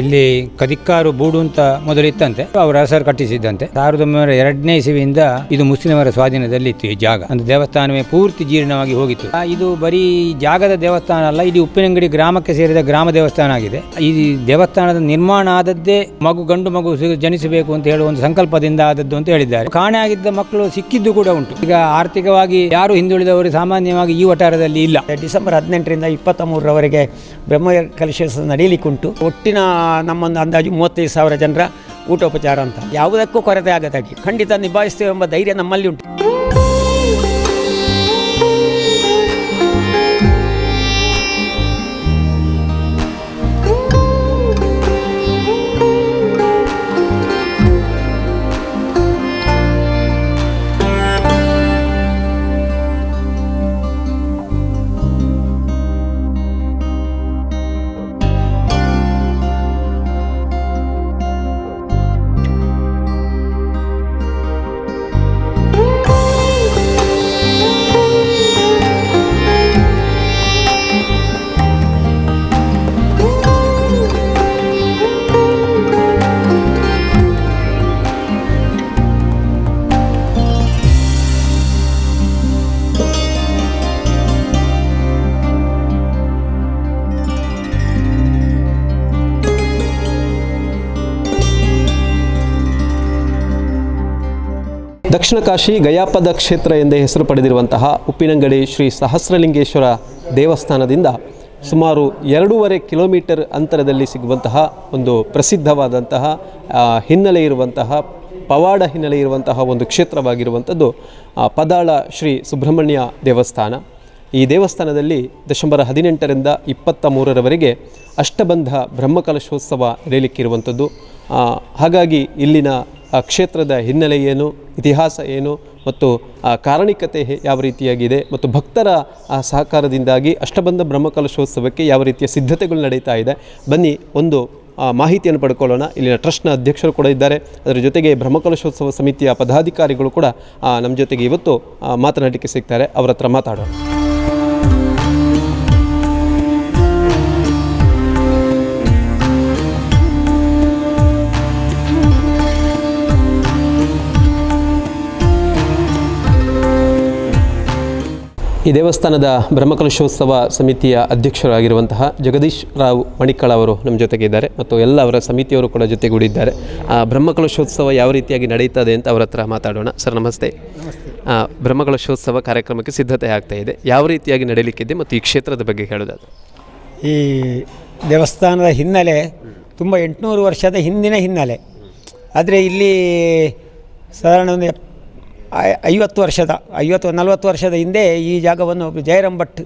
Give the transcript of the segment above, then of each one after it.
ಇಲ್ಲಿ ಕದಿಕ್ಕಾರು ಬೂಡು ಅಂತ ಮೊದಲಿತ್ತಂತೆ ಅವರ ಹೆಸರು ಕಟ್ಟಿಸಿದ್ದಂತೆ. ಸಾವಿರದ ಒಂಬೈನೂರ ಎರಡನೇ ಇಸವಿಯಿಂದ ಇದು ಮುಸ್ಲಿಮರ ಸ್ವಾಧೀನದಲ್ಲಿ ಇತ್ತು ಈ ಜಾಗ. ಅಂದ್ರೆ ದೇವಸ್ಥಾನವೇ ಪೂರ್ತಿ ಜೀರ್ಣವಾಗಿ ಹೋಗಿತ್ತು. ಇದು ಬರೀ ಜಾಗದ ದೇವಸ್ಥಾನ ಅಲ್ಲ, ಇದು ಉಪ್ಪಿನಂಗಡಿ ಗ್ರಾಮಕ್ಕೆ ಸೇರಿದ ಗ್ರಾಮ ದೇವಸ್ಥಾನ ಆಗಿದೆ. ಈ ದೇವಸ್ಥಾನದ ನಿರ್ಮಾಣ ಆದದ್ದೇ ಮಗು ಗಂಡು ಮಗು ಜನಿಸಬೇಕು ಅಂತ ಹೇಳುವ ಒಂದು ಸಂಕಲ್ಪದಿಂದ ಆದದ್ದು ಅಂತ ಹೇಳಿದ್ದಾರೆ. ಕಾಣೆ ಆಗಿದ್ದ ಮಕ್ಕಳು ಸಿಕ್ಕಿದ್ದು ಕೂಡ ಉಂಟು. ಈಗ ಆರ್ಥಿಕವಾಗಿ ಯಾರು ಹಿಂದುಳಿದವರು ಸಾಮಾನ್ಯವಾಗಿ ಈ ವಠಾರದಲ್ಲಿ ಇಲ್ಲ. ಡಿಸೆಂಬರ್ ಹದಿನೆಂಟರಿಂದ ಇಪ್ಪತ್ತ ಮೂರರವರೆಗೆ ಬ್ರಹ್ಮ ಕಲಶೋತ್ಸವ ನಡೀಲಿಕ್ಕುಂಟು ಒಟ್ಟಿನ ನಮ್ಮೊಂದು ಅಂದಾಜು ಮೂವತ್ತೈದು ಸಾವಿರ ಜನರ ಊಟೋಪಚಾರ ಅಂತ. ಯಾವುದಕ್ಕೂ ಕೊರತೆ ಆಗದಾಗಿ ಖಂಡಿತ ನಿಭಾಯಿಸ್ತೇವೆ ಎಂಬ ಧೈರ್ಯ ನಮ್ಮಲ್ಲಿ ಉಂಟು. ದಕ್ಷಿಣ ಕಾಶಿ ಗಯಾಪದ ಕ್ಷೇತ್ರ ಎಂದೇ ಹೆಸರು ಪಡೆದಿರುವಂತಹ ಉಪ್ಪಿನಂಗಡಿ ಶ್ರೀ ಸಹಸ್ರಲಿಂಗೇಶ್ವರ ದೇವಸ್ಥಾನದಿಂದ ಸುಮಾರು ಎರಡೂವರೆ ಕಿಲೋಮೀಟರ್ ಅಂತರದಲ್ಲಿ ಸಿಗುವಂತಹ ಒಂದು ಪ್ರಸಿದ್ಧವಾದಂತಹ ಹಿನ್ನೆಲೆ ಇರುವಂತಹ, ಪವಾಡ ಹಿನ್ನೆಲೆ ಇರುವಂತಹ ಒಂದು ಕ್ಷೇತ್ರವಾಗಿರುವಂಥದ್ದು ಪದಾಳ ಶ್ರೀ ಸುಬ್ರಹ್ಮಣ್ಯ ದೇವಸ್ಥಾನ. ಈ ದೇವಸ್ಥಾನದಲ್ಲಿ ಡಿಸೆಂಬರ್ ಹದಿನೆಂಟರಿಂದ ಇಪ್ಪತ್ತ ಮೂರರವರೆಗೆ ಅಷ್ಟಬಂಧ ಬ್ರಹ್ಮಕಲಶೋತ್ಸವ ನಡೆಯಲಿಕ್ಕಿರುವಂಥದ್ದು ಹಾಗಾಗಿ ಇಲ್ಲಿನ ಆ ಕ್ಷೇತ್ರದ ಹಿನ್ನೆಲೆ ಏನು, ಇತಿಹಾಸ ಏನು ಮತ್ತು ಆ ಕಾರಣಿಕತೆ ಯಾವ ರೀತಿಯಾಗಿದೆ ಮತ್ತು ಭಕ್ತರ ಆ ಸಹಕಾರದಿಂದಾಗಿ ಅಷ್ಟಬಂಧ ಬ್ರಹ್ಮಕಲಶೋತ್ಸವಕ್ಕೆ ಯಾವ ರೀತಿಯ ಸಿದ್ಧತೆಗಳು ನಡೀತಾ ಇದೆ, ಬನ್ನಿ ಒಂದು ಮಾಹಿತಿಯನ್ನು ಪಡ್ಕೊಳ್ಳೋಣ. ಇಲ್ಲಿನ ಟ್ರಸ್ಟ್ನ ಅಧ್ಯಕ್ಷರು ಕೂಡ ಇದ್ದಾರೆ. ಅದರ ಜೊತೆಗೆ ಬ್ರಹ್ಮಕಲಶೋತ್ಸವ ಸಮಿತಿಯ ಪದಾಧಿಕಾರಿಗಳು ಕೂಡ ನಮ್ಮ ಜೊತೆಗೆ ಇವತ್ತು ಮಾತನಾಡಲಿಕ್ಕೆ ಸಿಗ್ತಾರೆ. ಅವರ ಹತ್ರ ಮಾತಾಡೋಣ. ಈ ದೇವಸ್ಥಾನದ ಬ್ರಹ್ಮಕಲಶೋತ್ಸವ ಸಮಿತಿಯ ಅಧ್ಯಕ್ಷರಾಗಿರುವಂತಹ ಜಗದೀಶ್ ರಾವ್ ಮಣಿಕಳ ಅವರು ನಮ್ಮ ಜೊತೆಗೆ ಇದ್ದಾರೆ ಮತ್ತು ಎಲ್ಲ ಅವರ ಸಮಿತಿಯವರು ಕೂಡ ಜೊತೆಗೂಡಿದ್ದಾರೆ. ಬ್ರಹ್ಮಕಲಶೋತ್ಸವ ಯಾವ ರೀತಿಯಾಗಿ ನಡೆಯುತ್ತದೆ ಅಂತ ಅವರ ಹತ್ರ ಮಾತಾಡೋಣ. ಸರ್, ನಮಸ್ತೆ. ಬ್ರಹ್ಮಕಲಶೋತ್ಸವ ಕಾರ್ಯಕ್ರಮಕ್ಕೆ ಸಿದ್ಧತೆ ಆಗ್ತಾ ಇದೆ. ಯಾವ ರೀತಿಯಾಗಿ ನಡೀಲಿಕ್ಕಿದೆ ಮತ್ತು ಈ ಕ್ಷೇತ್ರದ ಬಗ್ಗೆ ಹೇಳೋದು ಈ ದೇವಸ್ಥಾನದ ಹಿನ್ನೆಲೆ ತುಂಬ ಎಂಟುನೂರು ವರ್ಷದ ಹಿಂದಿನ ಹಿನ್ನೆಲೆ. ಆದರೆ ಇಲ್ಲಿ ಸಾಧಾರಣ ಒಂದು ಎಪ್- ಐವತ್ತು ವರ್ಷದ, ಐವತ್ತು, ನಲವತ್ತು ವರ್ಷದ ಹಿಂದೆ ಈ ಜಾಗವನ್ನು ಜಯರಾಮ್ ಭಟ್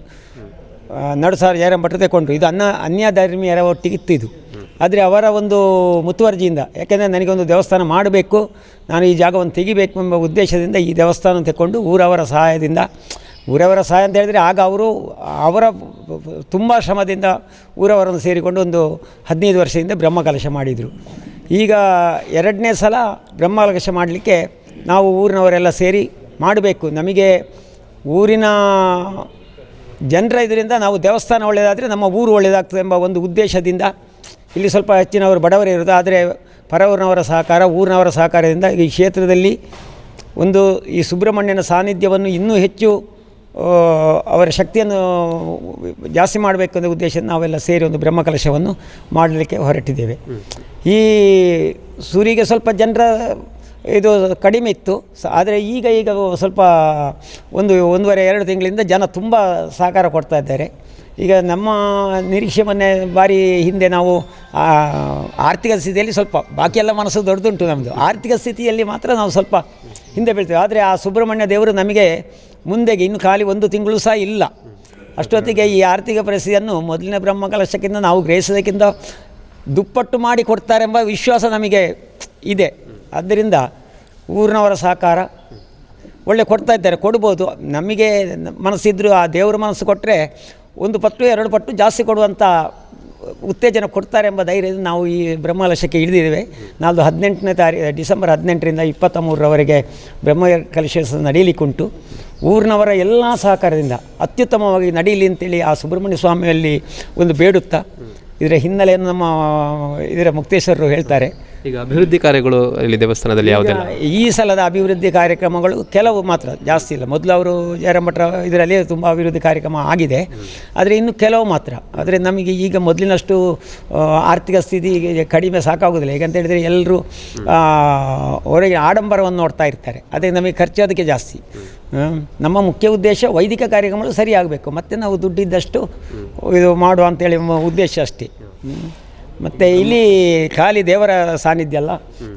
ನಡುಸಾರು ಜಯರಾಮ್ ಭಟ್ರು ತೆಕೊಂಡ್ರು ಇದು ಅನ್ನ ಅನ್ಯ ಧರ್ಮೀಯರ ಒಟ್ಟಿಗೆ ಇತ್ತು ಇದು. ಆದರೆ ಅವರ ಒಂದು ಮುತುವರ್ಜಿಯಿಂದ, ಯಾಕೆಂದರೆ ನನಗೊಂದು ದೇವಸ್ಥಾನ ಮಾಡಬೇಕು, ನಾನು ಈ ಜಾಗವನ್ನು ತೆಗಿಬೇಕು ಎಂಬ ಉದ್ದೇಶದಿಂದ ಈ ದೇವಸ್ಥಾನ ತಗೊಂಡು ಊರವರ ಸಹಾಯದಿಂದ, ಊರವರ ಸಹಾಯ ಅಂತ ಹೇಳಿದರೆ ಆಗ ಅವರು ಅವರ ತುಂಬ ಶ್ರಮದಿಂದ ಊರವರನ್ನು ಸೇರಿಕೊಂಡು ಒಂದು ಹದಿನೈದು ವರ್ಷದಿಂದ ಬ್ರಹ್ಮಕಲಶ ಮಾಡಿದರು. ಈಗ ಎರಡನೇ ಸಲ ಬ್ರಹ್ಮಕಲಶ ಮಾಡಲಿಕ್ಕೆ ನಾವು ಊರಿನವರೆಲ್ಲ ಸೇರಿ ಮಾಡಬೇಕು. ನಮಗೆ ಊರಿನ ಜನರ ಇದರಿಂದ ನಾವು ದೇವಸ್ಥಾನ ಒಳ್ಳೆಯದಾದರೆ ನಮ್ಮ ಊರು ಒಳ್ಳೆಯದಾಗ್ತದೆ ಎಂಬ ಒಂದು ಉದ್ದೇಶದಿಂದ ಇಲ್ಲಿ ಸ್ವಲ್ಪ ಹೆಚ್ಚಿನವರು ಬಡವರೇ ಇರೋದು. ಆದರೆ ಪರವೂರಿನವರ ಸಹಕಾರ, ಊರಿನವರ ಸಹಕಾರದಿಂದ ಈ ಕ್ಷೇತ್ರದಲ್ಲಿ ಒಂದು ಈ ಸುಬ್ರಹ್ಮಣ್ಯನ ಸಾನ್ನಿಧ್ಯವನ್ನು ಇನ್ನೂ ಹೆಚ್ಚು ಅವರ ಶಕ್ತಿಯನ್ನು ಜಾಸ್ತಿ ಮಾಡಬೇಕು ಉದ್ದೇಶ ನಾವೆಲ್ಲ ಸೇರಿ ಒಂದು ಬ್ರಹ್ಮಕಲಶವನ್ನು ಮಾಡಲಿಕ್ಕೆ ಹೊರಟಿದ್ದೇವೆ. ಈ ಸೂರಿಗೆ ಸ್ವಲ್ಪ ಜನರ ಇದು ಕಡಿಮೆ ಇತ್ತು. ಸ, ಆದರೆ ಈಗ ಈಗ ಸ್ವಲ್ಪ ಒಂದು, ಒಂದೂವರೆ, ಎರಡು ತಿಂಗಳಿಂದ ಜನ ತುಂಬ ಸಹಕಾರ ಕೊಡ್ತಾ ಇದ್ದಾರೆ. ಈಗ ನಮ್ಮ ನಿರೀಕ್ಷೆ ಮೊನ್ನೆ ಬಾರಿ ಹಿಂದೆ ನಾವು ಆರ್ಥಿಕ ಸ್ಥಿತಿಯಲ್ಲಿ ಸ್ವಲ್ಪ ಬಾಕಿ ಎಲ್ಲ ಮನಸ್ಸು ದೊಡ್ಡದುಂಟು ನಮ್ಮದು ಆರ್ಥಿಕ ಸ್ಥಿತಿಯಲ್ಲಿ ಮಾತ್ರ ನಾವು ಸ್ವಲ್ಪ ಹಿಂದೆ ಬೀಳ್ತೇವೆ. ಆದರೆ ಆ ಸುಬ್ರಹ್ಮಣ್ಯ ದೇವರು ನಮಗೆ ಮುಂದೆಗೆ ಇನ್ನು ಖಾಲಿ ಒಂದು ತಿಂಗಳು ಸಹ ಇಲ್ಲ. ಅಷ್ಟೊತ್ತಿಗೆ ಈ ಆರ್ಥಿಕ ಪರಿಸ್ಥಿತಿಯನ್ನು ಮೊದಲನೇ ಬ್ರಹ್ಮಕಲಶಕ್ಕಿಂತ ನಾವು ಗ್ರಹಿಸೋದಕ್ಕಿಂತ ದುಪ್ಪಟ್ಟು ಮಾಡಿ ಕೊಡ್ತಾರೆಂಬ ವಿಶ್ವಾಸ ನಮಗೆ ಇದೆ. ಆದ್ದರಿಂದ ಊರಿನವರ ಸಹಕಾರ ಒಳ್ಳೆ ಕೊಡ್ತಾ ಇದ್ದಾರೆ, ಕೊಡ್ಬೋದು. ನಮಗೆ ಮನಸ್ಸಿದ್ದರೂ ಆ ದೇವರ ಮನಸ್ಸು ಕೊಟ್ಟರೆ ಒಂದು ಪಟ್ಟು, ಎರಡು ಪಟ್ಟು ಜಾಸ್ತಿ ಕೊಡುವಂಥ ಉತ್ತೇಜನ ಕೊಡ್ತಾರೆ ಎಂಬ ಧೈರ್ಯದಿಂದ ನಾವು ಈ ಬ್ರಹ್ಮಲಶಕ್ಕೆ ಇಳಿದಿದ್ದೇವೆ. ನಾಲ್ದು ಹದಿನೆಂಟನೇ ತಾರೀ, ಡಿಸೆಂಬರ್ ಹದಿನೆಂಟರಿಂದ ಇಪ್ಪತ್ತ ಮೂರರವರೆಗೆ ಬ್ರಹ್ಮ ಕಲಶೋತ್ಸವ ನಡೀಲಿಕ್ಕುಂಟು ಊರಿನವರ ಎಲ್ಲ ಸಹಕಾರದಿಂದ, ಅತ್ಯುತ್ತಮವಾಗಿ ನಡೀಲಿ ಅಂತೇಳಿ ಆ ಸುಬ್ರಹ್ಮಣ್ಯ ಸ್ವಾಮಿಯಲ್ಲಿ ಒಂದು ಬೇಡುತ್ತಾ, ಇದರ ಹಿನ್ನೆಲೆಯನ್ನು ನಮ್ಮ, ಇದರ ಮುಕ್ತೇಶ್ವರರು ಹೇಳ್ತಾರೆ. ಈಗ ಅಭಿವೃದ್ಧಿ ಕಾರ್ಯಗಳು ಇಲ್ಲಿ ದೇವಸ್ಥಾನದಲ್ಲಿ ಯಾವುದೆಲ್ಲ? ಈ ಸಲದ ಅಭಿವೃದ್ಧಿ ಕಾರ್ಯಕ್ರಮಗಳು ಕೆಲವು ಮಾತ್ರ ಜಾಸ್ತಿ ಇಲ್ಲ. ಮೊದಲು ಅವರು ಜಯರಾಮಠ ಇದರಲ್ಲಿ ತುಂಬ ಅಭಿವೃದ್ಧಿ ಕಾರ್ಯಕ್ರಮ ಆಗಿದೆ. ಆದರೆ ಇನ್ನು ಕೆಲವು ಮಾತ್ರ. ಆದರೆ ನಮಗೆ ಈಗ ಮೊದಲಿನಷ್ಟು ಆರ್ಥಿಕ ಸ್ಥಿತಿ ಕಡಿಮೆ ಸಾಕಾಗೋದಿಲ್ಲ. ಹೇಗಂತ ಹೇಳಿದರೆ ಎಲ್ಲರೂ ಹೊರಗೆ ಆಡಂಬರವನ್ನು ನೋಡ್ತಾ ಇರ್ತಾರೆ. ಅದೇ ನಮಗೆ ಖರ್ಚು ಅದಕ್ಕೆ ಜಾಸ್ತಿ. ನಮ್ಮ ಮುಖ್ಯ ಉದ್ದೇಶ ವೈದಿಕ ಕಾರ್ಯಕ್ರಮಗಳು ಸರಿಯಾಗಬೇಕು. ಮತ್ತು ನಾವು ದುಡ್ಡಿದ್ದಷ್ಟು ಇದು ಮಾಡುವ ಅಂತೇಳಿ ಉದ್ದೇಶ ಅಷ್ಟೇ. ಮತ್ತು ಇಲ್ಲಿ ಖಾಲಿ ದೇವರ ಸಾನ್ನಿಧ್ಯ ಅಲ್ಲ.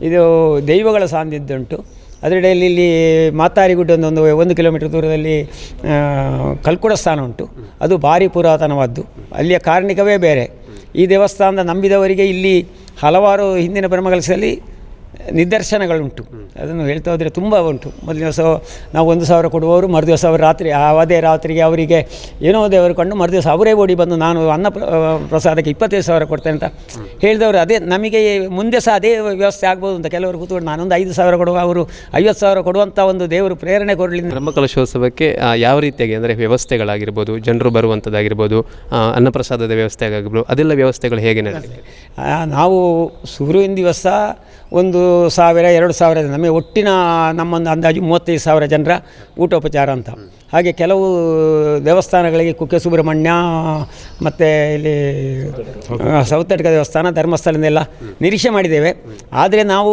ಇದು ದೈವಗಳ ಸಾನ್ನಿಧ್ಯ ಉಂಟು. ಅದರಡೆಯಲ್ಲಿ ಇಲ್ಲಿ ಮಾತಾರಿಗುಡ್ಡ ಒಂದು ಒಂದು ಕಿಲೋಮೀಟರ್ ದೂರದಲ್ಲಿ ಕಲ್ಕುಡ ಸ್ಥಾನ ಉಂಟು. ಅದು ಭಾರಿ ಪುರಾತನವಾದ್ದು. ಅಲ್ಲಿಯ ಕಾರಣಿಕವೇ ಬೇರೆ. ಈ ದೇವಸ್ಥಾನದ ನಂಬಿದವರಿಗೆ ಇಲ್ಲಿ ಹಲವಾರು ಹಿಂದಿನ ಬ್ರಹ್ಮಕಲಸದಲ್ಲಿ ನಿದರ್ಶನಗಳುಂಟು. ಅದನ್ನು ಹೇಳ್ತಾ ಹೋದರೆ ತುಂಬ ಉಂಟು. ಮೊದಲ ದಿವಸ ನಾವು ಒಂದು ಸಾವಿರ ಕೊಡುವವರು ಮರುದಿವಸ ಅವರು ರಾತ್ರಿ ಆ ಅದೇ ರಾತ್ರಿಗೆ ಅವರಿಗೆ ಏನೋ ದೇವರು ಕಂಡು ಮರುದಿವಸ ಅವರೇ ಓಡಿ ಬಂದು ನಾನು ಅನ್ನ ಪ್ರ- ಪ್ರಸಾದಕ್ಕೆ ಇಪ್ಪತ್ತೈದು ಸಾವಿರ ಕೊಡ್ತೇನೆ ಅಂತ ಹೇಳಿದವರು. ಅದೇ ನಮಗೆ ಮುಂದೆ ಸಹ ಅದೇ ವ್ಯವಸ್ಥೆ ಆಗ್ಬೋದು ಅಂತ ಕೆಲವರು ಕೂತ್ಕೊಂಡು ನಾನೊಂದು ಐದು ಸಾವಿರ ಕೊಡುವ ಅವರು ಐವತ್ತು ಸಾವಿರ ಕೊಡುವಂಥ ಒಂದು ದೇವರು ಪ್ರೇರಣೆ ಕೊಡಲಿ ಬ್ರಹ್ಮಕಲಶೋತ್ಸವಕ್ಕೆ ಕಲಶೋತ್ಸವಕ್ಕೆ ಯಾವ ರೀತಿಯಾಗಿ ಅಂದರೆ ವ್ಯವಸ್ಥೆಗಳಾಗಿರ್ಬೋದು ಜನರು ಬರುವಂಥದ್ದಾಗಿರ್ಬೋದು ಅನ್ನಪ್ರಸಾದದ ವ್ಯವಸ್ಥೆ ಆಗಿರ್ಬೋದು ಅದೆಲ್ಲ ವ್ಯವಸ್ಥೆಗಳು ಹೇಗೆ ನಡೆಸಿ ನಾವು ಶುರುವಿನ ದಿವಸ ಒಂದು ಸಾವಿರ, ಎರಡು ಸಾವಿರ ಜನ, ನಮಗೆ ಒಟ್ಟಿನ ನಮ್ಮೊಂದು ಅಂದಾಜು ಮೂವತ್ತೈದು ಸಾವಿರ ಜನರ ಊಟೋಪಚಾರ ಅಂತ. ಹಾಗೆ ಕೆಲವು ದೇವಸ್ಥಾನಗಳಿಗೆ ಕುಕ್ಕೆ ಸುಬ್ರಹ್ಮಣ್ಯ, ಮತ್ತು ಇಲ್ಲಿ ಸೌತಡ್ಕ ದೇವಸ್ಥಾನ ಧರ್ಮಸ್ಥಳದೆಲ್ಲ ನಿರೀಕ್ಷೆ ಮಾಡಿದ್ದೇವೆ. ಆದರೆ ನಾವು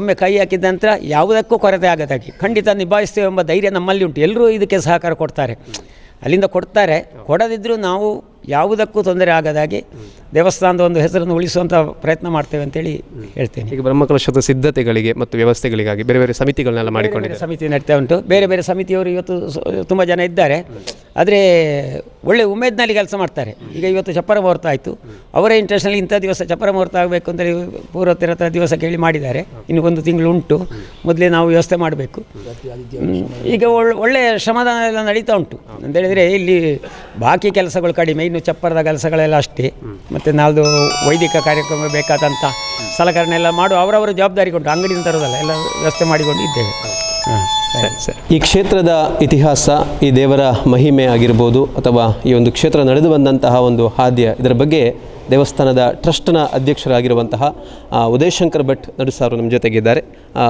ಒಮ್ಮೆ ಕೈ ಹಾಕಿದ ನಂತರ ಯಾವುದಕ್ಕೂ ಕೊರತೆ ಆಗದಾಗಿ ಖಂಡಿತ ನಿಭಾಯಿಸ್ತೇವೆ ಎಂಬ ಧೈರ್ಯ ನಮ್ಮಲ್ಲಿ ಉಂಟು. ಎಲ್ಲರೂ ಇದಕ್ಕೆ ಸಹಕಾರ ಕೊಡ್ತಾರೆ. ಅಲ್ಲಿಂದ ಕೊಡ್ತಾರೆ. ಕೊಡದಿದ್ದರೂ ನಾವು ಯಾವುದಕ್ಕೂ ತೊಂದರೆ ಆಗದಾಗೆ ದೇವಸ್ಥಾನದ ಒಂದು ಹೆಸರನ್ನು ಉಳಿಸುವಂಥ ಪ್ರಯತ್ನ ಮಾಡ್ತೇವೆ ಅಂತೇಳಿ ಹೇಳ್ತೇನೆ. ಈಗ ಬ್ರಹ್ಮಕಲಶದ ಸಿದ್ಧತೆಗಳಿಗೆ ಮತ್ತು ವ್ಯವಸ್ಥೆಗಳಿಗಾಗಿ ಬೇರೆ ಬೇರೆ ಸಮಿತಿಗಳನ್ನೆಲ್ಲ ಮಾಡಿಕೊಂಡಿದ್ದಾರೆ. ಸಮಿತಿ ನಡೀತಾ ಉಂಟು. ಬೇರೆ ಬೇರೆ ಸಮಿತಿಯವರು ಇವತ್ತು ತುಂಬ ಜನ ಇದ್ದಾರೆ. ಆದರೆ ಒಳ್ಳೆ ಉಮೇದಿನಲ್ಲಿ ಕೆಲಸ ಮಾಡ್ತಾರೆ. ಈಗ ಇವತ್ತು ಚಪ್ಪರ ಮುಹೂರ್ತ ಆಯಿತು. ಅವರೇ ಇಂಟ್ರೆಸ್ಟ್ನಲ್ಲಿ ಇಂಥ ದಿವಸ ಚಪ್ಪರ ಮುಹೂರ್ತ ಆಗಬೇಕು ಅಂತೇಳಿ ಪೂರ್ವತರ ಹತ್ರ ದಿವಸ ಕೇಳಿ ಮಾಡಿದ್ದಾರೆ. ಇನ್ನು ಒಂದು ತಿಂಗಳು ಉಂಟು. ಮೊದಲೇ ನಾವು ವ್ಯವಸ್ಥೆ ಮಾಡಬೇಕು. ಈಗ ಒಳ್ಳೆ ಒಳ್ಳೆಯ ಶ್ರಮದಾನ ಎಲ್ಲ ನಡೀತಾ ಉಂಟು. ಅಂತ ಹೇಳಿದರೆ ಇಲ್ಲಿ ಬಾಕಿ ಕೆಲಸಗಳು ಕಡಿಮೆ ಇನ್ನು ಚಪ್ಪರದ ಕೆಲಸಗಳೆಲ್ಲ ಅಷ್ಟೇ. ಮತ್ತು ನಾಳ್ದು ವೈದಿಕ ಕಾರ್ಯಕ್ರಮ ಬೇಕಾದಂಥ ಸಲಕರಣೆ ಎಲ್ಲ ಮಾಡು ಅವರವರ ಜವಾಬ್ದಾರಿ ಕೊಟ್ಟು ಅಂಗಡಿಯಿಂದ ತರೋದಲ್ಲ ಎಲ್ಲ ವ್ಯವಸ್ಥೆ ಮಾಡಿಕೊಂಡು ಇದ್ದೇವೆ. ಹಾಂ ಸರಿ. ಸರಿ ಈ ಕ್ಷೇತ್ರದ ಇತಿಹಾಸ ಈ ದೇವರ ಮಹಿಮೆ ಆಗಿರ್ಬೋದು ಅಥವಾ ಈ ಒಂದು ಕ್ಷೇತ್ರ ನಡೆದು ಬಂದಂತಹ ಒಂದು ಹಾದ್ಯ ಇದರ ಬಗ್ಗೆ ದೇವಸ್ಥಾನದ ಟ್ರಸ್ಟ್ನ ಅಧ್ಯಕ್ಷರಾಗಿರುವಂತಹ ಉದಯಶಂಕರ್ ಭಟ್ ನಡುಸಾರು ನಮ್ಮ ಜೊತೆಗಿದ್ದಾರೆ.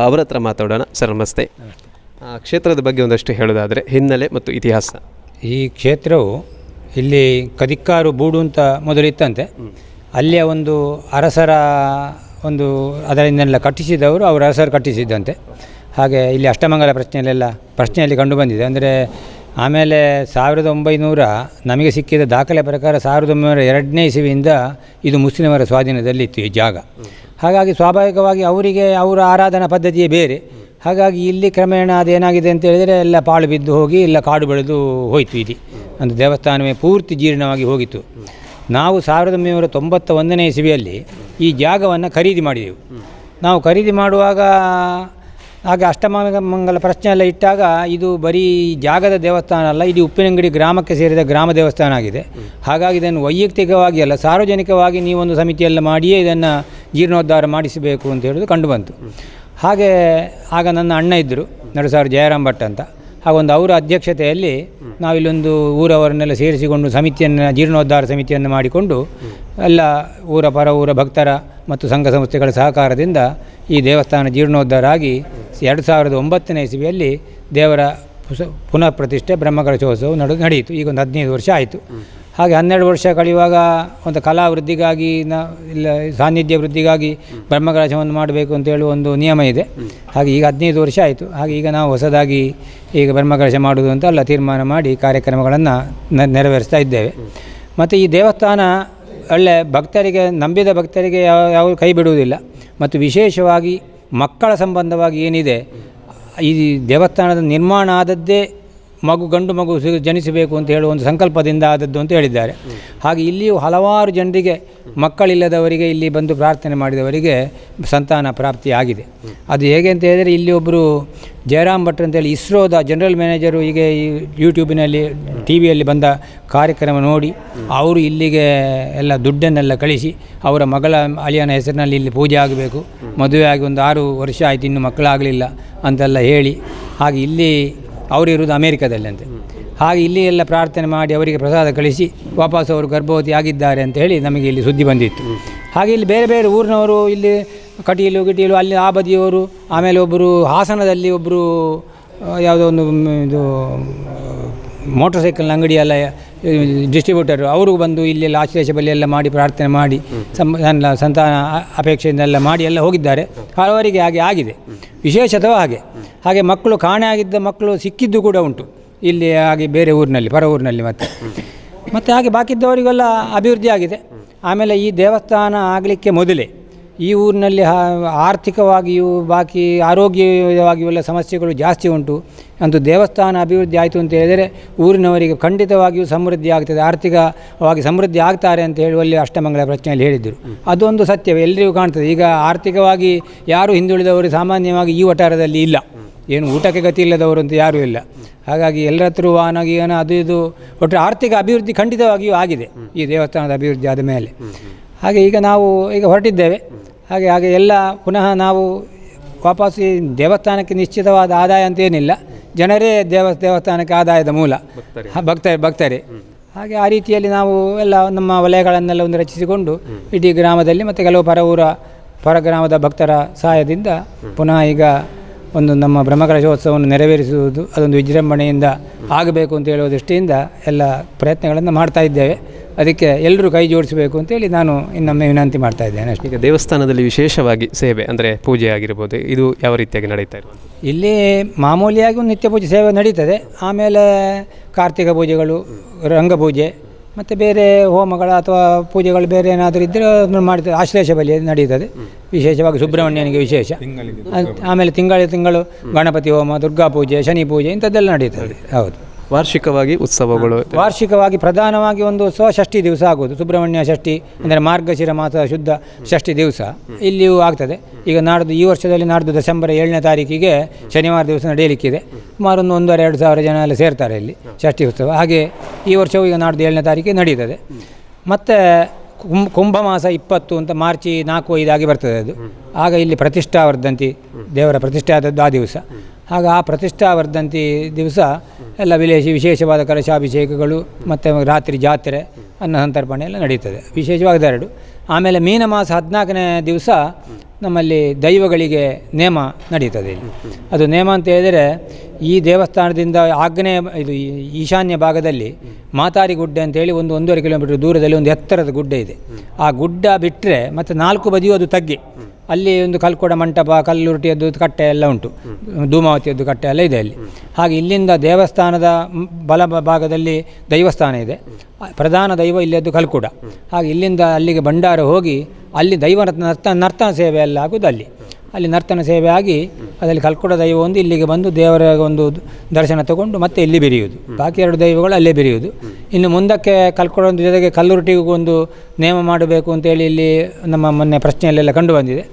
ಅವರ ಹತ್ರ ಮಾತಾಡೋಣ. ಸರ್ ನಮಸ್ತೆ. ಕ್ಷೇತ್ರದ ಬಗ್ಗೆ ಒಂದಷ್ಟು ಹೇಳೋದಾದರೆ ಹಿನ್ನೆಲೆ ಮತ್ತು ಇತಿಹಾಸ. ಈ ಕ್ಷೇತ್ರವು ಇಲ್ಲಿ ಕದಿಕ್ಕಾರು ಬೂಡು ಅಂತ ಮೊದಲಿತ್ತಂತೆ ಅಲ್ಲಿಯ ಒಂದು ಅರಸರ ಒಂದು ಅದರಿಂದೆಲ್ಲ ಕಟ್ಟಿಸಿದವರು ಅವರು ಅರಸರು ಕಟ್ಟಿಸಿದ್ದಂತೆ. ಹಾಗೆ ಇಲ್ಲಿ ಅಷ್ಟಮಂಗಲ ಪ್ರಶ್ನೆಯಲ್ಲೆಲ್ಲ ಪ್ರಶ್ನೆಯಲ್ಲಿ ಕಂಡು ಬಂದಿದೆ. ಅಂದರೆ ಆಮೇಲೆ ಸಾವಿರದ ಒಂಬೈನೂರ ನಮಗೆ ಸಿಕ್ಕಿದ ದಾಖಲೆ ಪ್ರಕಾರ ಸಾವಿರದ ಒಂಬೈನೂರ ಎರಡನೇ ಇಸುವಿಯಿಂದ ಇದು ಮುಸ್ಲಿಮರ ಸ್ವಾಧೀನದಲ್ಲಿತ್ತು ಈ ಜಾಗ. ಹಾಗಾಗಿ ಸ್ವಾಭಾವಿಕವಾಗಿ ಅವರಿಗೆ ಅವರ ಆರಾಧನಾ ಪದ್ಧತಿಯೇ ಬೇರೆ. ಹಾಗಾಗಿ ಇಲ್ಲಿ ಕ್ರಮೇಣ ಅದೇನಾಗಿದೆ ಅಂತ ಹೇಳಿದರೆ ಎಲ್ಲ ಪಾಳು ಬಿದ್ದು ಹೋಗಿ ಎಲ್ಲ ಕಾಡು ಬೆಳೆದು ಹೋಯಿತು ಇಲ್ಲಿ. ಒಂದು ದೇವಸ್ಥಾನವೇ ಪೂರ್ತಿ ಜೀರ್ಣವಾಗಿ ಹೋಗಿತ್ತು. ನಾವು ಸಾವಿರದ ಒಂಬೈನೂರ ತೊಂಬತ್ತ ಒಂದನೇ ಇಸವಿಯಲ್ಲಿ ಈ ಜಾಗವನ್ನು ಖರೀದಿ ಮಾಡಿದೆವು. ನಾವು ಖರೀದಿ ಮಾಡುವಾಗ ಹಾಗೆ ಅಷ್ಟಮಂಗಲ ಮಂಗಲ ಪ್ರಶ್ನೆ ಎಲ್ಲ ಇಟ್ಟಾಗ ಇದು ಬರೀ ಜಾಗದ ದೇವಸ್ಥಾನ ಅಲ್ಲ, ಇದು ಉಪ್ಪಿನಂಗಡಿ ಗ್ರಾಮಕ್ಕೆ ಸೇರಿದ ಗ್ರಾಮ ದೇವಸ್ಥಾನ ಆಗಿದೆ. ಹಾಗಾಗಿ ಇದನ್ನು ವೈಯಕ್ತಿಕವಾಗಿ ಅಲ್ಲ, ಸಾರ್ವಜನಿಕವಾಗಿ ನೀವೊಂದು ಸಮಿತಿಯೆಲ್ಲ ಮಾಡಿಯೇ ಇದನ್ನು ಜೀರ್ಣೋದ್ಧಾರ ಮಾಡಿಸಬೇಕು ಅಂತ ಹೇಳೋದು ಕಂಡುಬಂತು ಹಾಗೆ ಆಗ ನನ್ನ ಅಣ್ಣ ಇದ್ದರು ನಡುಸಾರು ಜಯರಾಮ್ ಭಟ್ ಅಂತ. ಹಾಗೊಂದು ಅವರ ಅಧ್ಯಕ್ಷತೆಯಲ್ಲಿ ನಾವಿಲ್ಲೊಂದು ಊರವರನ್ನೆಲ್ಲ ಸೇರಿಸಿಕೊಂಡು ಸಮಿತಿಯನ್ನು, ಜೀರ್ಣೋದ್ಧಾರ ಸಮಿತಿಯನ್ನು ಮಾಡಿಕೊಂಡು ಎಲ್ಲ ಊರ ಪರ ಊರ ಭಕ್ತರ ಮತ್ತು ಸಂಘ ಸಂಸ್ಥೆಗಳ ಸಹಕಾರದಿಂದ ಈ ದೇವಸ್ಥಾನ ಜೀರ್ಣೋದ್ಧಾರ ಆಗಿ ಎರಡು ಸಾವಿರದ ಒಂಬತ್ತನೇ ಇಸವಿಯಲ್ಲಿ ದೇವರ ಪುನಃ ಪ್ರತಿಷ್ಠೆ ಬ್ರಹ್ಮಕಲಶೋತ್ಸವ ನಡು, ನಡೆಯಿತು. ಈಗ ಒಂದು ಹದಿನೈದು ವರ್ಷ ಆಯಿತು. ಹಾಗೆ ಹನ್ನೆರಡು ವರ್ಷ ಕಳೆಯುವಾಗ ಒಂದು ಕಲಾ ವೃದ್ಧಿಗಾಗಿ ನ, ಇಲ್ಲ, ಸಾನ್ನಿಧ್ಯ ವೃದ್ಧಿಗಾಗಿ ಬ್ರಹ್ಮಗ್ರಾಜವನ್ನು ಮಾಡಬೇಕು ಅಂತೇಳಿ ಒಂದು ನಿಯಮ ಇದೆ. ಹಾಗೆ ಈಗ ಹದಿನೈದು ವರ್ಷ ಆಯಿತು. ಹಾಗೆ ಈಗ ನಾವು ಹೊಸದಾಗಿ ಈಗ ಬ್ರಹ್ಮಕಲಶ ಮಾಡುವುದು ಅಂತ ಎಲ್ಲ ತೀರ್ಮಾನ ಮಾಡಿ ಕಾರ್ಯಕ್ರಮಗಳನ್ನು ನೆರವೇರಿಸ್ತಾ ಇದ್ದೇವೆ. ಮತ್ತು ಈ ದೇವಸ್ಥಾನ ಒಳ್ಳೆ ಭಕ್ತರಿಗೆ, ನಂಬಿದ ಭಕ್ತರಿಗೆ ಯಾವ ಯಾವ ಕೈ ಬಿಡುವುದಿಲ್ಲ. ಮತ್ತು ವಿಶೇಷವಾಗಿ ಮಕ್ಕಳ ಸಂಬಂಧವಾಗಿ ಏನಿದೆ, ಈ ದೇವಸ್ಥಾನದ ನಿರ್ಮಾಣ ಆದದ್ದೇ ಮಗು ಗಂಡು ಮಗು ಜನಿಸಬೇಕು ಅಂತ ಹೇಳುವ ಒಂದು ಸಂಕಲ್ಪದಿಂದ ಆದದ್ದು ಅಂತ ಹೇಳಿದ್ದಾರೆ. ಹಾಗೆ ಇಲ್ಲಿಯೂ ಹಲವಾರು ಜನರಿಗೆ, ಮಕ್ಕಳಿಲ್ಲದವರಿಗೆ ಇಲ್ಲಿ ಬಂದು ಪ್ರಾರ್ಥನೆ ಮಾಡಿದವರಿಗೆ ಸಂತಾನ ಪ್ರಾಪ್ತಿ ಆಗಿದೆ. ಅದು ಹೇಗೆ ಅಂತ ಹೇಳಿದರೆ ಇಲ್ಲಿ ಒಬ್ಬರು ಜಯರಾಮ್ ಭಟ್ ಅಂತೇಳಿ ಇಸ್ರೋದ ಜನರಲ್ ಮ್ಯಾನೇಜರು ಈಗ ಈ ಯೂಟ್ಯೂಬಿನಲ್ಲಿ ಟಿ ವಿಯಲ್ಲಿ ಬಂದ ಕಾರ್ಯಕ್ರಮ ನೋಡಿ ಅವರು ಇಲ್ಲಿಗೆ ಎಲ್ಲ ದುಡ್ಡನ್ನೆಲ್ಲ ಕಳಿಸಿ ಅವರ ಮಗಳ ಅಳಿಯನ ಹೆಸರಿನಲ್ಲಿ ಇಲ್ಲಿ ಪೂಜೆ ಆಗಬೇಕು. ಮದುವೆ ಆಗಿ ಒಂದು ಆರು ವರ್ಷ ಆಯಿತು, ಇನ್ನು ಮಕ್ಕಳಾಗಲಿಲ್ಲ ಅಂತೆಲ್ಲ ಹೇಳಿ. ಹಾಗೆ ಇಲ್ಲಿ ಅವರು ಇರುವುದು ಅಮೇರಿಕಾದಲ್ಲಿ ಅಂತೆ. ಹಾಗೆ ಇಲ್ಲಿ ಎಲ್ಲ ಪ್ರಾರ್ಥನೆ ಮಾಡಿ ಅವರಿಗೆ ಪ್ರಸಾದ ಕಳಿಸಿ ವಾಪಸ್ ಅವರು ಗರ್ಭವತಿ ಆಗಿದ್ದಾರೆ ಅಂತ ಹೇಳಿ ನಮಗೆ ಇಲ್ಲಿ ಸುದ್ದಿ ಬಂದಿತ್ತು. ಹಾಗೆ ಇಲ್ಲಿ ಬೇರೆ ಬೇರೆ ಊರಿನವರು ಇಲ್ಲಿ ಕಟೀಲು, ಗಿಟೀಲು ಅಲ್ಲಿ ಆ ಬದಿಯವರು, ಆಮೇಲೆ ಒಬ್ಬರು ಹಾಸನದಲ್ಲಿ ಒಬ್ಬರು ಯಾವುದೋ ಒಂದು, ಇದು ಮೋಟರ್ ಸೈಕಲ್ನ ಅಂಗಡಿಯೆಲ್ಲ ಡಿಸ್ಟ್ರಿಬ್ಯೂಟರ್ ಅವರು ಬಂದು ಇಲ್ಲೆಲ್ಲ ಆಶ್ಲೇಷ ಬಲಿ ಎಲ್ಲ ಮಾಡಿ, ಪ್ರಾರ್ಥನೆ ಮಾಡಿ, ಸಂ ನನ್ನ ಸಂತಾನ ಅಪೇಕ್ಷೆಯಿಂದೆಲ್ಲ ಮಾಡಿ ಎಲ್ಲ ಹೋಗಿದ್ದಾರೆ. ಹಲವರಿಗೆ ಹಾಗೆ ಆಗಿದೆ. ವಿಶೇಷತವ ಹಾಗೆ. ಹಾಗೆ ಮಕ್ಕಳು ಕಾಣೆ ಆಗಿದ್ದ ಮಕ್ಕಳು ಸಿಕ್ಕಿದ್ದು ಕೂಡ ಉಂಟು. ಇಲ್ಲಿ ಹಾಗೆ ಬೇರೆ ಊರಿನಲ್ಲಿ, ಪರ ಊರಿನಲ್ಲಿ ಮತ್ತೆ. ಮತ್ತು ಹಾಗೆ ಬಾಕಿದ್ದವರಿಗೆಲ್ಲ ಅಭಿವೃದ್ಧಿ ಆಗಿದೆ. ಆಮೇಲೆ ಈ ದೇವಸ್ಥಾನ ಆಗಲಿಕ್ಕೆ ಮೊದಲೇ ಈ ಊರಿನಲ್ಲಿ ಆರ್ಥಿಕವಾಗಿಯೂ ಬಾಕಿ ಆರೋಗ್ಯವಾಗಿಯೂ ಎಲ್ಲ ಸಮಸ್ಯೆಗಳು ಜಾಸ್ತಿ ಉಂಟು. ಅಂತ ದೇವಸ್ಥಾನ ಅಭಿವೃದ್ಧಿ ಆಯಿತು ಅಂತ ಹೇಳಿದರೆ ಊರಿನವರಿಗೆ ಖಂಡಿತವಾಗಿಯೂ ಸಮೃದ್ಧಿ ಆಗ್ತದೆ. ಆರ್ಥಿಕವಾಗಿ ಸಮೃದ್ಧಿ ಆಗ್ತಾರೆ ಅಂತ ಹೇಳುವಲ್ಲಿ ಅಷ್ಟಮಂಗಲ ಪ್ರಶ್ನೆಯಲ್ಲಿ ಹೇಳಿದರು ಅದೊಂದು ಸತ್ಯವೇ. ಎಲ್ಲರಿಗೂ ಕಾಣ್ತದೆ. ಈಗ ಆರ್ಥಿಕವಾಗಿ ಯಾರು ಹಿಂದುಳಿದವರು ಸಾಮಾನ್ಯವಾಗಿ ಈ ವಠಾರದಲ್ಲಿ ಇಲ್ಲ. ಏನು ಊಟಕ್ಕೆ ಗತಿ ಇಲ್ಲದವರು ಅಂತ ಯಾರೂ ಇಲ್ಲ. ಹಾಗಾಗಿ ಎಲ್ಲರ ಹತ್ರ ವಾಹನ ಏನೋ ಅದು ಇದು ಒಟ್ಟು ಆರ್ಥಿಕ ಅಭಿವೃದ್ಧಿ ಖಂಡಿತವಾಗಿಯೂ ಆಗಿದೆ ಈ ದೇವಸ್ಥಾನದ ಅಭಿವೃದ್ಧಿ ಆದ ಮೇಲೆ. ಹಾಗೆ ಈಗ ನಾವು ಈಗ ಹೊರಟಿದ್ದೇವೆ. ಹಾಗೆ ಹಾಗೆ ಎಲ್ಲ ಪುನಃ ನಾವು ವಾಪಸ್ ಈ ದೇವಸ್ಥಾನಕ್ಕೆ ನಿಶ್ಚಿತವಾದ ಆದಾಯ ಅಂತ ಏನಿಲ್ಲ. ಜನರೇ ದೇವ ದೇವಸ್ಥಾನಕ್ಕೆ ಆದಾಯದ ಮೂಲ. ಭಕ್ತರೆ. ಭಕ್ತ ಭಕ್ತರೇ ಹಾಗೆ ಆ ರೀತಿಯಲ್ಲಿ ನಾವು ಎಲ್ಲ ನಮ್ಮ ವಲಯಗಳನ್ನೆಲ್ಲ ಒಂದು ರಚಿಸಿಕೊಂಡು ಇಡೀ ಗ್ರಾಮದಲ್ಲಿ ಮತ್ತು ಕೆಲವು ಪರ ಊರ ಪರ ಗ್ರಾಮದ ಭಕ್ತರ ಸಹಾಯದಿಂದ ಪುನಃ ಈಗ ಒಂದು ನಮ್ಮ ಬ್ರಹ್ಮಕಲಶೋತ್ಸವವನ್ನು ನೆರವೇರಿಸುವುದು ಅದೊಂದು ವಿಜೃಂಭಣೆಯಿಂದ ಆಗಬೇಕು ಅಂತ ಹೇಳುವ ದೃಷ್ಟಿಯಿಂದ ಎಲ್ಲ ಪ್ರಯತ್ನಗಳನ್ನು ಮಾಡ್ತಾ ಇದ್ದೇವೆ. ಅದಕ್ಕೆ ಎಲ್ಲರೂ ಕೈ ಜೋಡಿಸಬೇಕು ಅಂತೇಳಿ ನಾನು ಇನ್ನೊಮ್ಮೆ ವಿನಂತಿ ಮಾಡ್ತಾ ಇದ್ದೇನೆ ಅಷ್ಟೇ. ಈಗ ದೇವಸ್ಥಾನದಲ್ಲಿ ವಿಶೇಷವಾಗಿ ಸೇವೆ ಅಂದರೆ ಪೂಜೆ ಆಗಿರ್ಬೋದು ಇದು ಯಾವ ರೀತಿಯಾಗಿ ನಡೀತಾ ಇರುವಂಥದ್ದು ಇಲ್ಲಿ ಮಾಮೂಲಿಯಾಗಿ ಒಂದು ನಿತ್ಯ ಪೂಜೆ ಸೇವೆ ನಡೀತದೆ. ಆಮೇಲೆ ಕಾರ್ತಿಕ ಪೂಜೆಗಳು ರಂಗಪೂಜೆ ಮತ್ತು ಬೇರೆ ಹೋಮಗಳ ಅಥವಾ ಪೂಜೆಗಳು ಬೇರೆ ಏನಾದರೂ ಇದ್ದರೆ ಅದನ್ನು ಮಾಡ್ತೇವೆ. ಆಶ್ಲೇಷ ಬಲಿ ನಡೀತದೆ. ವಿಶೇಷವಾಗಿ ಸುಬ್ರಹ್ಮಣ್ಯನಿಗೆ ವಿಶೇಷ. ಆಮೇಲೆ ತಿಂಗಳ ತಿಂಗಳು ಗಣಪತಿ ಹೋಮ ದುರ್ಗಾ ಪೂಜೆ ಶನಿ ಪೂಜೆ ಇಂಥದ್ದೆಲ್ಲ ನಡೀತದೆ. ಹೌದು. ವಾರ್ಷಿಕವಾಗಿ ಉತ್ಸವಗಳು. ವಾರ್ಷಿಕವಾಗಿ ಪ್ರಧಾನವಾಗಿ ಒಂದು ಉತ್ಸವ ಷಷ್ಠಿ ದಿವಸ ಆಗೋದು ಸುಬ್ರಹ್ಮಣ್ಯ ಷಷ್ಠಿ, ಅಂದರೆ ಮಾರ್ಗಶಿರ ಮಾಸದ ಶುದ್ಧ ಷಷ್ಠಿ ದಿವಸ. ಇಲ್ಲಿಯೂ ಆಗ್ತದೆ. ಈಗ ನಾಡ್ದು, ಈ ವರ್ಷದಲ್ಲಿ ನಾಡ್ದು ಡಿಸೆಂಬರ್ ಏಳನೇ ತಾರೀಕಿಗೆ ಶನಿವಾರ ದಿವಸ ನಡೆಯಲಿಕ್ಕಿದೆ. ಸುಮಾರು ಒಂದು ಒಂದೂವರೆ, ಎರಡು ಸಾವಿರ ಜನ ಎಲ್ಲ ಸೇರ್ತಾರೆ ಇಲ್ಲಿ ಷಷ್ಠಿ ಉತ್ಸವ. ಹಾಗೆ ಈ ವರ್ಷವೂ ಈಗ ನಾಡ್ದು ಏಳನೇ ತಾರೀಕಿಗೆ ನಡೀತದೆ. ಮತ್ತು ಕುಂಭ ಮಾಸ ಇಪ್ಪತ್ತು ಅಂತ ಮಾರ್ಚಿ ನಾಲ್ಕು ಐದಾಗಿ ಬರ್ತದೆ ಅದು. ಆಗ ಇಲ್ಲಿ ಪ್ರತಿಷ್ಠಾವರ್ಧಂತಿ ದೇವರ ಪ್ರತಿಷ್ಠೆ ಆದದ್ದು ಆ ದಿವಸ. ಆಗ ಆ ಪ್ರತಿಷ್ಠಾವರ್ಧಂತಿ ದಿವಸ ಎಲ್ಲ ವಿಲೇಶಿ ವಿಶೇಷವಾದ ಕಲಶಾಭಿಷೇಕಗಳು ಮತ್ತು ರಾತ್ರಿ ಜಾತ್ರೆ ಅನ್ನ ಸಂತರ್ಪಣೆ ಎಲ್ಲ ನಡೀತದೆ. ವಿಶೇಷವಾಗಿ ಎರಡು ಆಮೇಲೆ ಮೀನ ಮಾಸ ಹದಿನಾಲ್ಕನೇ ದಿವಸ ನಮ್ಮಲ್ಲಿ ದೈವಗಳಿಗೆ ನೇಮ ನಡೀತದೆ. ಅದು ನೇಮ ಅಂತ ಹೇಳಿದರೆ ಈ ದೇವಸ್ಥಾನದಿಂದ ಆಗ್ನೇಯ ಇದು ಈಶಾನ್ಯ ಭಾಗದಲ್ಲಿ ಮಾತಾರಿ ಗುಡ್ಡೆ ಅಂತೇಳಿ ಒಂದು ಒಂದೂವರೆ ಕಿಲೋಮೀಟರ್ ದೂರದಲ್ಲಿ ಒಂದು ಎತ್ತರದ ಗುಡ್ಡೆ ಇದೆ. ಆ ಗುಡ್ಡ ಬಿಟ್ಟರೆ ಮತ್ತು ನಾಲ್ಕು ಬದಿಯೂ ಅದು ತಗ್ಗಿ. ಅಲ್ಲಿ ಒಂದು ಕಲ್ಕೋಡ ಮಂಟಪ ಕಲ್ಲುರುಟಿಯದ್ದು ಕಟ್ಟೆ ಎಲ್ಲ ಉಂಟು. ಧೂಮಾವತಿಯದ್ದು ಕಟ್ಟೆ ಎಲ್ಲ ಇದೆ ಅಲ್ಲಿ. ಹಾಗೆ ಇಲ್ಲಿಂದ ದೇವಸ್ಥಾನದ ಬಲ ಭಾಗದಲ್ಲಿ ದೈವಸ್ಥಾನ ಇದೆ. ಪ್ರಧಾನ ದೈವ ಇಲ್ಲಿಯದ್ದು ಕಲ್ಕೂಡ. ಹಾಗೆ ಇಲ್ಲಿಂದ ಅಲ್ಲಿಗೆ ಭಂಡಾರ ಹೋಗಿ ಅಲ್ಲಿ ದೈವ ನರ್ತನ ನರ್ತ ನರ್ತನ ಸೇವೆ ಎಲ್ಲ ಆಗೋದು ಅಲ್ಲಿ. ಅಲ್ಲಿ ನರ್ತನ ಸೇವೆ ಆಗಿ ಅದರಲ್ಲಿ ಕಲ್ಕೊಡ ದೈವ ಒಂದು ಇಲ್ಲಿಗೆ ಬಂದು ದೇವರ ಒಂದು ದರ್ಶನ ತಗೊಂಡು ಮತ್ತೆ ಇಲ್ಲಿ ಬಿರಿಯುವುದು. ಬಾಕಿ ಎರಡು ದೈವಗಳು ಅಲ್ಲೇ ಬೆರೆಯುವುದು. ಇನ್ನು ಮುಂದಕ್ಕೆ ಕಲ್ಕುಡ ಒಂದು ಜೊತೆಗೆ ಕಲ್ಲುರುಟಿಗೂ ಒಂದು ನೇಮ ಮಾಡಬೇಕು ಅಂತೇಳಿ ಇಲ್ಲಿ ನಮ್ಮ ಮೊನ್ನೆ ಪ್ರಶ್ನೆಯಲ್ಲೆಲ್ಲ ಕಂಡು ಬಂದಿದೆ.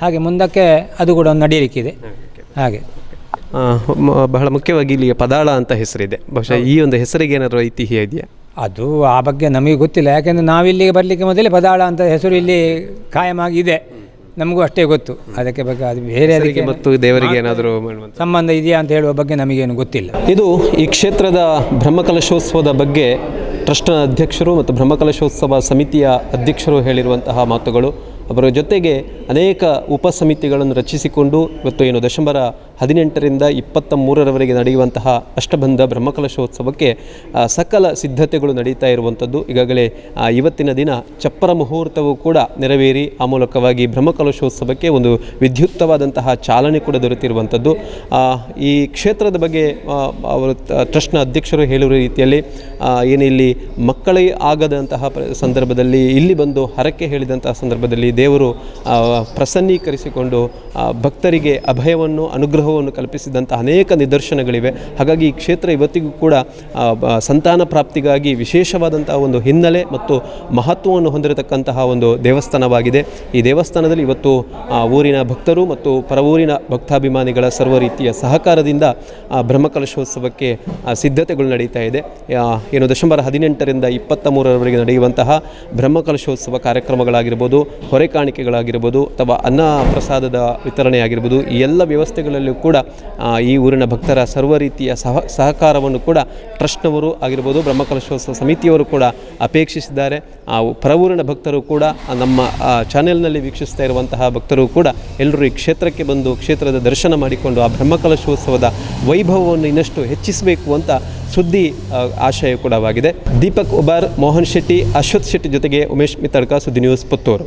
ಹಾಗೆ ಮುಂದಕ್ಕೆ ಅದು ಕೂಡ ಒಂದು ನಡೆಯಲಿಕ್ಕಿದೆ ಹಾಗೆ. ಬಹಳ ಮುಖ್ಯವಾಗಿ ಇಲ್ಲಿಗೆ ಪದಾಳ ಅಂತ ಹೆಸರಿದೆ. ಬಹುಶಃ ಈ ಒಂದು ಹೆಸರಿಗೆ ಏನಾದರೂ ಐತಿಹ್ಯ ಇದೆಯಾ? ಅದು ಆ ಬಗ್ಗೆ ನಮಗೆ ಗೊತ್ತಿಲ್ಲ. ಯಾಕೆಂದರೆ ನಾವಿಲ್ಲಿಗೆ ಬರಲಿಕ್ಕೆ ಮೊದಲೇ ಪದಾಳ ಅಂತ ಹೆಸರು ಇಲ್ಲಿ ಕಾಯಮಾಗಿ ಇದೆ. ನಮಗೂ ಅಷ್ಟೇ ಗೊತ್ತು. ಅದಕ್ಕೆ ಬಗ್ಗೆ ಅದು ಬೇರೆ ಅದಕ್ಕೆ ಮತ್ತು ದೇವರಿಗೆ ಏನಾದರೂ ಸಂಬಂಧ ಇದೆಯಾ ಅಂತ ಹೇಳುವ ಬಗ್ಗೆ ನಮಗೇನು ಗೊತ್ತಿಲ್ಲ. ಇದು ಈ ಕ್ಷೇತ್ರದ ಬ್ರಹ್ಮಕಲಶೋತ್ಸವದ ಬಗ್ಗೆ ಟ್ರಸ್ಟ್ನ ಅಧ್ಯಕ್ಷರು ಮತ್ತು ಬ್ರಹ್ಮಕಲಶೋತ್ಸವ ಸಮಿತಿಯ ಅಧ್ಯಕ್ಷರು ಹೇಳಿರುವಂತಹ ಮಾತುಗಳು. ಅವರ ಜೊತೆಗೆ ಅನೇಕ ಉಪಸಮಿತಿಗಳನ್ನು ರಚಿಸಿಕೊಂಡು ಇವತ್ತು ಏನು ಡಿಸೆಂಬರ ಹದಿನೆಂಟರಿಂದ ಇಪ್ಪತ್ತ ಮೂರರವರೆಗೆ ನಡೆಯುವಂತಹ ಅಷ್ಟಬಂಧ ಬ್ರಹ್ಮಕಲಶೋತ್ಸವಕ್ಕೆ ಸಕಲ ಸಿದ್ಧತೆಗಳು ನಡೀತಾ ಇರುವಂಥದ್ದು. ಈಗಾಗಲೇ ಇವತ್ತಿನ ದಿನ ಚಪ್ಪರ ಮುಹೂರ್ತವೂ ಕೂಡ ನೆರವೇರಿ, ಆ ಮೂಲಕವಾಗಿ ಬ್ರಹ್ಮಕಲಶೋತ್ಸವಕ್ಕೆ ಒಂದು ವಿದ್ಯುಕ್ತವಾದಂತಹ ಚಾಲನೆ ಕೂಡ ದೊರೆತಿರುವಂಥದ್ದು. ಈ ಕ್ಷೇತ್ರದ ಬಗ್ಗೆ ಅವರು ಟ್ರಸ್ಟ್ನ ಅಧ್ಯಕ್ಷರು ಹೇಳಿರುವ ರೀತಿಯಲ್ಲಿ ಏನಿಲ್ಲಿ ಮಕ್ಕಳೇ ಆಗದಂತಹ ಸಂದರ್ಭದಲ್ಲಿ, ಇಲ್ಲಿ ಬಂದು ಹರಕೆ ಹೇಳಿದಂತಹ ಸಂದರ್ಭದಲ್ಲಿ ದೇವರು ಪ್ರಸನ್ನೀಕರಿಸಿಕೊಂಡು ಭಕ್ತರಿಗೆ ಅಭಯವನ್ನು ಅನುಗ್ರಹವನ್ನು ಕಲ್ಪಿಸಿದಂಥ ಅನೇಕ ನಿದರ್ಶನಗಳಿವೆ. ಹಾಗಾಗಿ ಈ ಕ್ಷೇತ್ರ ಇವತ್ತಿಗೂ ಕೂಡ ಸಂತಾನ ಪ್ರಾಪ್ತಿಗಾಗಿ ವಿಶೇಷವಾದಂತಹ ಒಂದು ಹಿನ್ನೆಲೆ ಮತ್ತು ಮಹತ್ವವನ್ನು ಹೊಂದಿರತಕ್ಕಂತಹ ಒಂದು ದೇವಸ್ಥಾನವಾಗಿದೆ. ಈ ದೇವಸ್ಥಾನದಲ್ಲಿ ಇವತ್ತು ಊರಿನ ಭಕ್ತರು ಮತ್ತು ಪರವೂರಿನ ಭಕ್ತಾಭಿಮಾನಿಗಳ ಸರ್ವ ರೀತಿಯ ಸಹಕಾರದಿಂದ ಬ್ರಹ್ಮಕಲಶೋತ್ಸವಕ್ಕೆ ಸಿದ್ಧತೆಗಳು ನಡೀತಾ ಇದೆ. ಏನು ಡಿಸೆಂಬರ್ ಹದಿನೆಂಟರಿಂದ ಇಪ್ಪತ್ತ ಮೂರರವರೆಗೆ ನಡೆಯುವಂತಹ ಬ್ರಹ್ಮಕಲಶೋತ್ಸವ ಕಾರ್ಯಕ್ರಮಗಳಾಗಿರ್ಬೋದು, ಹೊರೆ ಕಾಣಿಕೆಗಳಾಗಿರ್ಬೋದು ಅಥವಾ ಅನ್ನ ಪ್ರಸಾದದ ವಿತರಣೆ ಆಗಿರ್ಬೋದು ಈ ಎಲ್ಲ ವ್ಯವಸ್ಥೆಗಳಲ್ಲೂ ಕೂಡ ಈ ಊರಿನ ಭಕ್ತರ ಸರ್ವ ರೀತಿಯ ಸಹ, ಸಹಕಾರವನ್ನು ಕೂಡ ಟ್ರಸ್ಟ್ನವರು ಆಗಿರ್ಬೋದು, ಬ್ರಹ್ಮಕಲಶೋತ್ಸವ ಸಮಿತಿಯವರು ಕೂಡ ಅಪೇಕ್ಷಿಸಿದ್ದಾರೆ. ಆ ಪರವೂರಿನ ಭಕ್ತರು ಕೂಡ ನಮ್ಮ ಚಾನೆಲ್ನಲ್ಲಿ ವೀಕ್ಷಿಸ್ತಾ ಇರುವಂತಹ ಭಕ್ತರು ಕೂಡ ಎಲ್ಲರೂ ಈ ಕ್ಷೇತ್ರಕ್ಕೆ ಬಂದು ಕ್ಷೇತ್ರದ ದರ್ಶನ ಮಾಡಿಕೊಂಡು, ಆ ಬ್ರಹ್ಮಕಲಶೋತ್ಸವದ ವೈಭವವನ್ನು ಇನ್ನಷ್ಟು ಹೆಚ್ಚಿಸಬೇಕು ಅಂತ ಸುದ್ದಿ ಆಶಯ ಕೂಡವಾಗಿದೆ ದೀಪಕ್ ಉಬಾರ್, ಮೋಹನ್ ಶೆಟ್ಟಿ, ಅಶ್ವಥ್ ಶೆಟ್ಟಿ ಜೊತೆಗೆ ಉಮೇಶ್ ಮಿತ್ತಡ್ಕ, ಸುದ್ದಿ ನ್ಯೂಸ್ ಪುತ್ತೂರು.